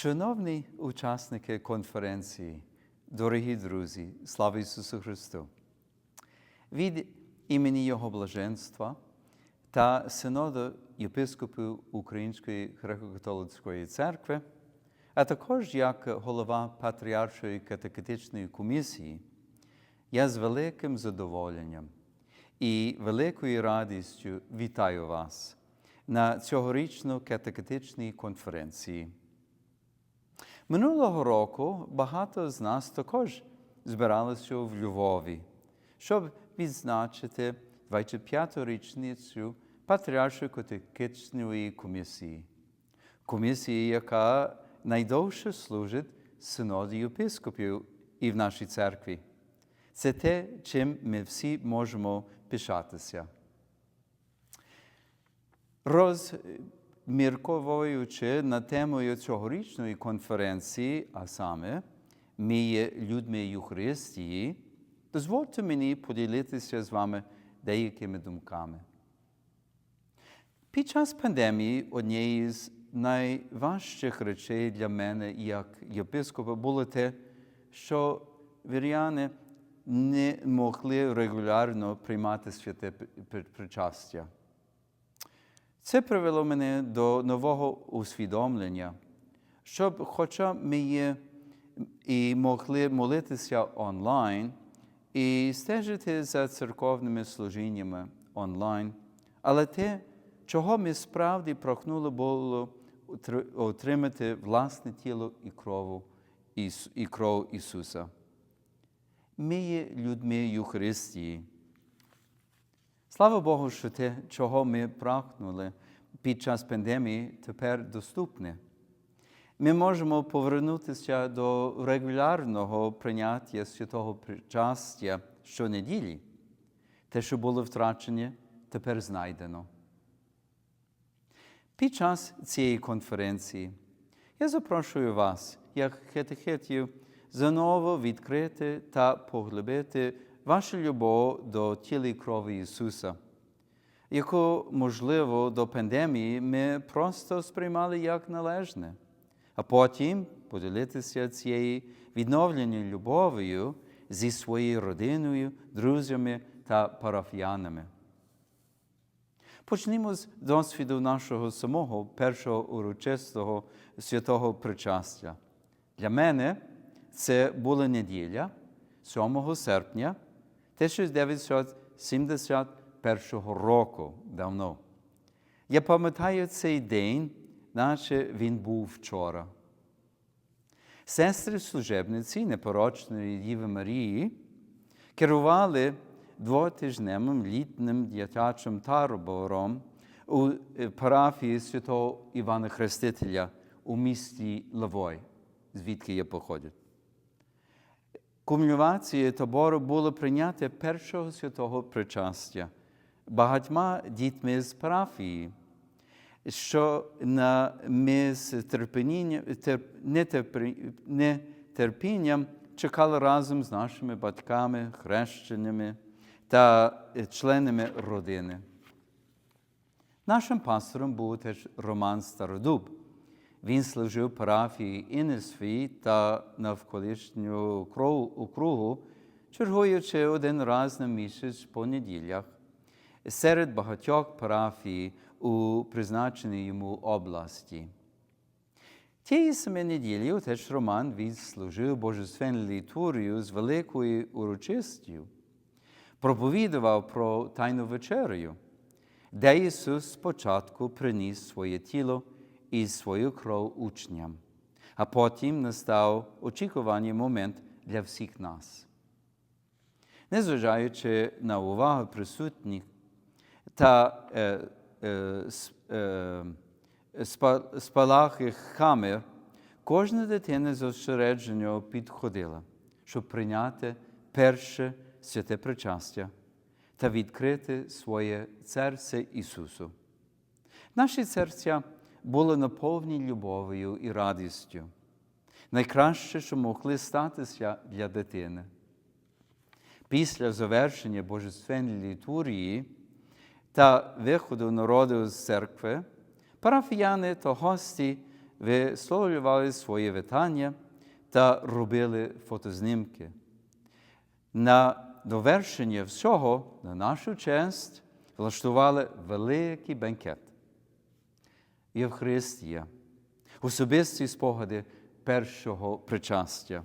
Шановні учасники конференції, дорогі друзі, слава Ісусу Христу! Від імені Його блаженства та синоду єпископів Української греко-католицької церкви, а також як голова Патріаршої катехетичної комісії, я з великим задоволенням і великою радістю вітаю вас на цьогорічну катехетичній конференції. Минулого року багато з нас також збиралися в Львові, щоб відзначити 25-ту річницю Патріаршої катехетичної комісії, комісії, яка найдовше служить синоді єпископів і в нашій церкві. Це те, чим ми всі можемо пишатися. Розмірковуючи над темою цьогорічної конференції, а саме ми є людьми Юхристії, дозвольте мені поділитися з вами деякими думками. Під час пандемії однією з найважчих речей для мене як єпископа було те, що віряни не могли регулярно приймати святе причастя. Це привело мене до нового усвідомлення, щоб, хоча ми є і могли молитися онлайн і стежити за церковними служіннями онлайн, але те, чого ми справді прохнули, було отримати власне тіло і кров, і кров Ісуса. Ми є людьми Юхристії. Слава Богу, що те, чого ми прагнули під час пандемії, тепер доступне. Ми можемо повернутися до регулярного прийняття святого причастя щонеділі. Те, що було втрачене, тепер знайдено. Під час цієї конференції я запрошую вас, як хетехетів, заново відкрити та поглибити вашу любов до тіла і крові Ісуса, яку, можливо, до пандемії ми просто сприймали як належне, а потім поділитися цією відновленою любов'ю зі своєю родиною, друзями та парафіянами. Почнімо з досвіду нашого самого першого урочистого святого причастя. Для мене це була неділя 7 серпня 1971 року давно. Я пам'ятаю цей день, наче він був вчора. Сестри служебниці непорочної Діви Марії керували двотижневим літнім дитячим табором у парафії святого Івана Хрестителя у місті Лавой, звідки я походжу. Кумулювація табору було прийняття першого святого причастя багатьма дітьми з парафії, що на ми з нетерпінням чекали разом з нашими батьками, хрещеними та членами родини. Нашим пастором був теж Роман Стародуб. Він служив парафії Інесвій та навколишнього округу, чергуючи один раз на місяць по неділях серед багатьох парафій у призначеній йому області. Тієї самої неділі теж Роман відслужив божественну літурію з великою урочистю, проповідував про Тайну вечерю, де Ісус спочатку приніс своє тіло і свою кров учням, а потім настав очікуваний момент для всіх нас. Незважаючи на увагу присутніх та е, е, е, спалахи камер, кожна дитина зосереджено підходила, щоб прийняти перше святе причастя та відкрити своє серце Ісусу. Наші серця були наповнені любов'ю і радістю. Найкраще, що могли статися для дитини. Після завершення Божественної літургії та виходу народу з церкви, парафіяни та гості висловлювали свої вітання та робили фотознімки. На довершення всього, на нашу честь, влаштували великий бенкет. Євхаристія, особисті спогади першого причастя.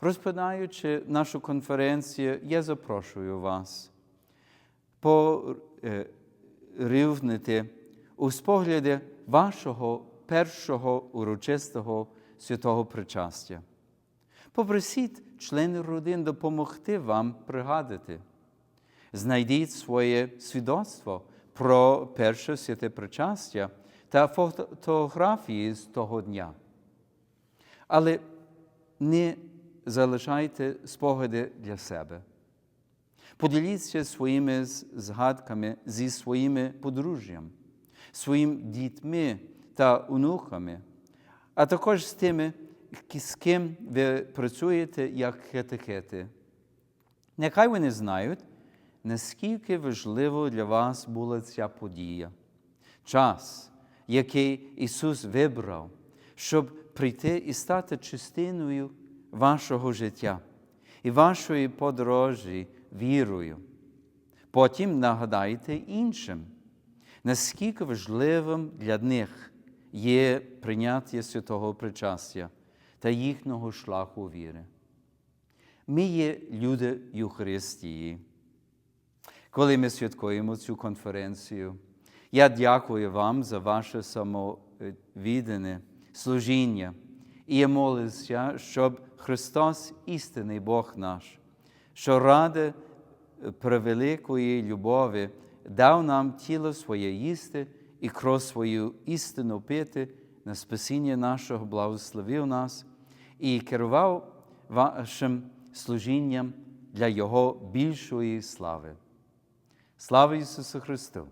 Розпинаючи нашу конференцію, я запрошую вас порівнити у спогляді вашого першого урочистого святого причастя. Попросіть членів родин допомогти вам пригадати. Знайдіть своє свідоцтво про перше святе причастя та фотографії з того дня. Але не залишайте спогади для себе. Поділіться своїми згадками зі своїми подружжям, своїми дітьми та онуками, а також з тими, з ким ви працюєте як хетехети. Нехай вони знають, наскільки важливо для вас була ця подія, час, який Ісус вибрав, щоб прийти і стати частиною вашого життя і вашої подорожі вірою. Потім нагадайте іншим, наскільки важливим для них є прийняття святого причастя та їхнього шляху віри. Ми є люди Євхаристії. Коли ми святкуємо цю конференцію, я дякую вам за ваше самовіддане служіння і я молюся, щоб Христос, істинний Бог наш, що ради превеликої любові дав нам тіло своє їсти і кров свою істину пити на спасіння нашого, благословив нас і керував вашим служінням для Його більшої слави. Слава Ісусу Христу!